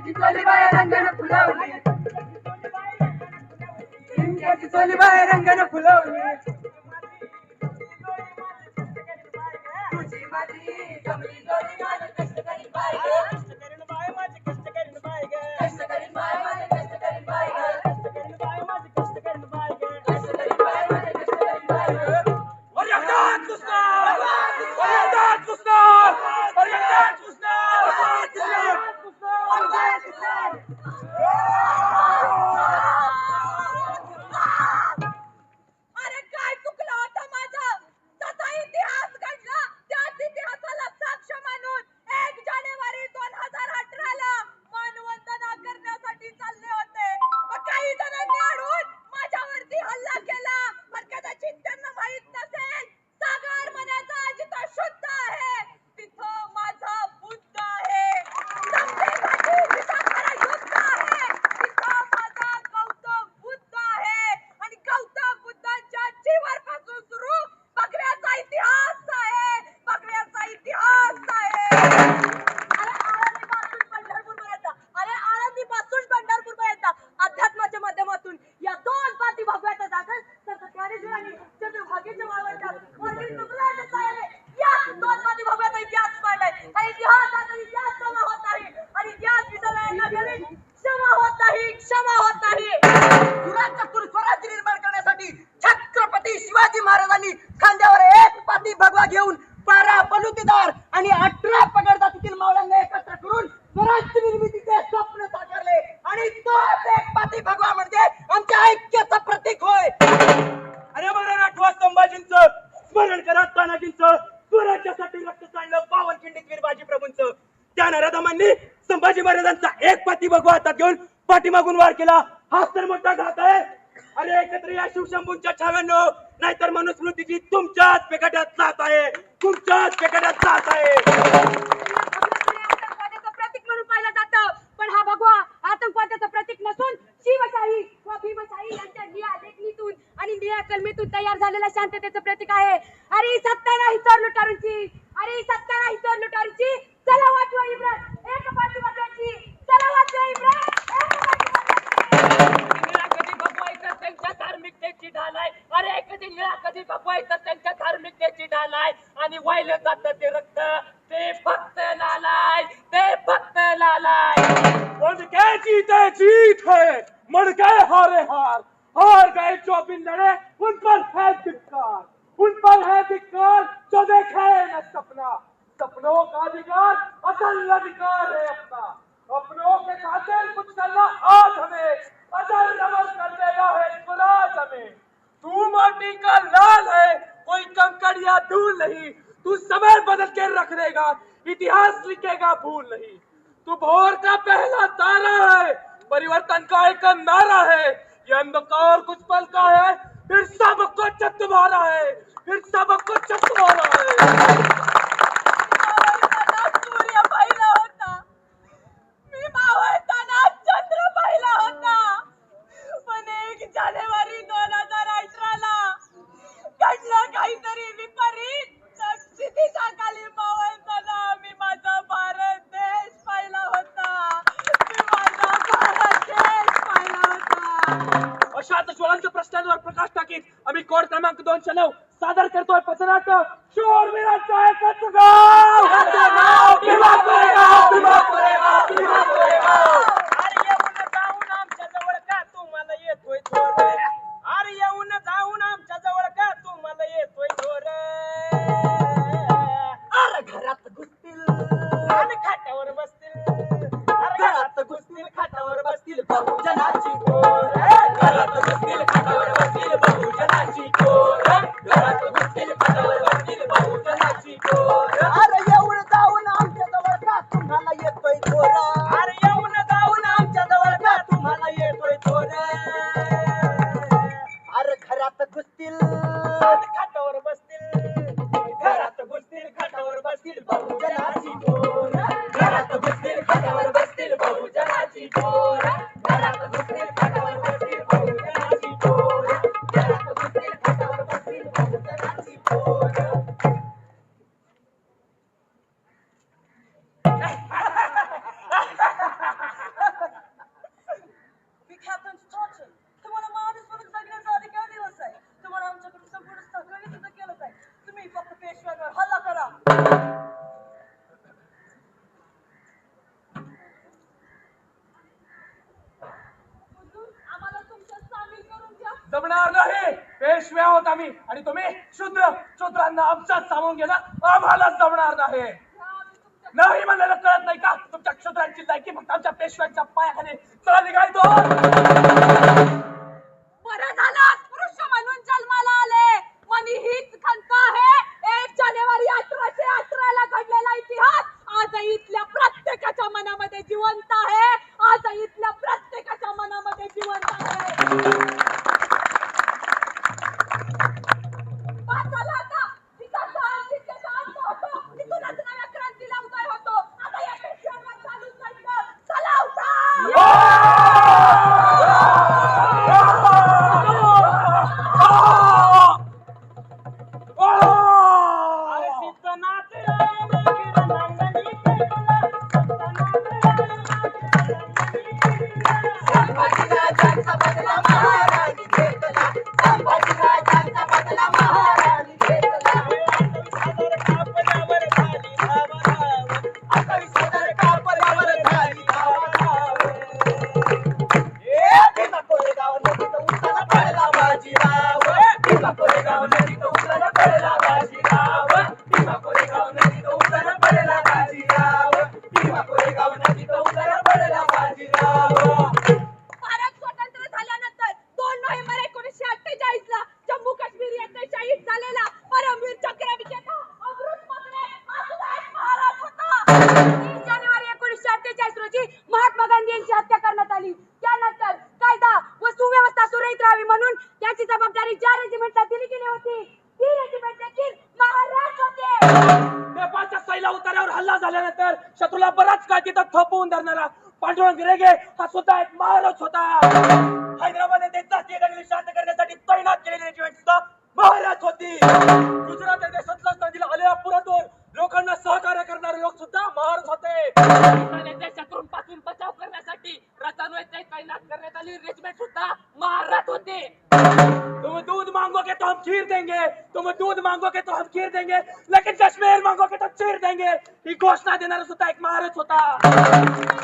चिमट्याची चोली bye रंगानं फुलवली. चिमट्याची चोली bye रंगानं फुलवली. नराधमांनी संभाजी महाराजांचा एक पाठी भगवा हातात घेऊन पाठीमागून वार केला. हाच तर मोठा घात आहे. अरे एकत्र या शिवशंभूंच्या छाव्यानो नाहीतर मनुस्मृतीची तुमच्याच पेकाट्यात जात आहे. तुमच्याच पेकाट्यात जात आहे. प्रतीक म्हणून पाहिलं जातं. पण हा भगवा आतंकवादाचं प्रतीक नसून शिवशाही व भीमशाही यांच्या निया लेखणीतून आणि निया कलमेतून तयार झालेल्या शांततेचं प्रतीक आहे. अरे सत्ता नाही चोर लुटारूची. अरे सत्ता नाही चोर लुटारूची. चला वाटवा इम्रान जीते जीत है। मर गए हारे हार। हार गए जो लड़े, उन पर है धिक्कार। उन पर है धिक्कार, जो देखे न सपना। सपनों का अधिकार, असल अधिकार है अपना। अपनों के खातिर कुछ करना आज हमें। अजर नमन कर देगा है गुलाज हमें। तू माटी का लाल है, कोई कंकड़ या धूल नहीं। तू समय बदल के रख देगा, इतिहास लिखेगा भूल नहीं। तू भोर का पहला तारा है? परिवर्तन का एक नारा है। ये अंधकार कुछ पल का है, फिर सब कुछ तुम्हारा है, फिर सब कुछ तुम्हारा है। अशाच ज्वलंत प्रश्नांवर प्रकाश टाकीत आम्ही कोड क्रमांक दोनशे नऊ सादर करतोय पथनाट्य शूरवीरांचा एकच गाव. पेशव्या होत आम्ही. आणि तुम्ही शूद्र शूद्रांना आमच्यात सामावून घेणं आम्हालाच जमणार नाही. नाही म्हणलेलं कळत नाही का? तुमच्या क्षुद्रांची लायकी फक्त आमच्या पेशव्यांच्या पायाखाली. चला काय जानेवारी एकोणीसशे अठ्ठेचाळीस रोजी महात्मा गांधी यांची हत्या करण्यात आली. त्यानंतर कायदा व सुव्यवस्था सुरळीत राहावी म्हणून त्याची जबाबदारी ज्या रेजिमेंटला दिली गेली होती ती रेजिमेंट देखील महाराज होते. नेपाळच्या सैला उतार्यावर हल्ला झाल्यानंतर शत्रूला बराच काळ तिथं थोपवून धरणारा पांडुरंग रेगे हा सुद्धा एक महाराज होता. हैदराबाद येथे जातीय दंगली शांत करण्यासाठी तैनात केलेली रेजिमेंट सुद्धा महाराज होती. शत्रूंपासून बचाव करण्यासाठी तैनात करण्यात आली. रेजिमेंट सुद्धा होते. तुम दूध मांगोगे तो हम खीर देंगे. तुम दूध मांगोगे तो हम खीर देंगे. लेकिन कश्मीर मांगोगे तो चीर देंगे. ही घोषणा देणारा सुद्धा एक महाराज होता.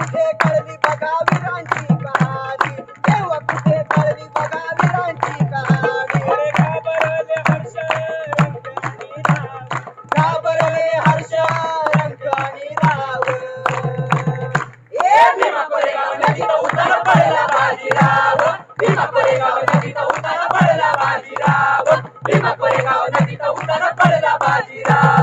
कुठे कळली बघा वीरांची कहाणी तेव्हा कुठे कळली बघा वीरांची कहाणी घाबरले हर्ष आणि राव. ए भीमा कोरेगाव नदीत उतार पडला बाजीराव. भीमा कोरेगाव नदीत उतार पडला बाजीराव. भीमा कोरेगाव नदीत उतार पडला बाजीराव.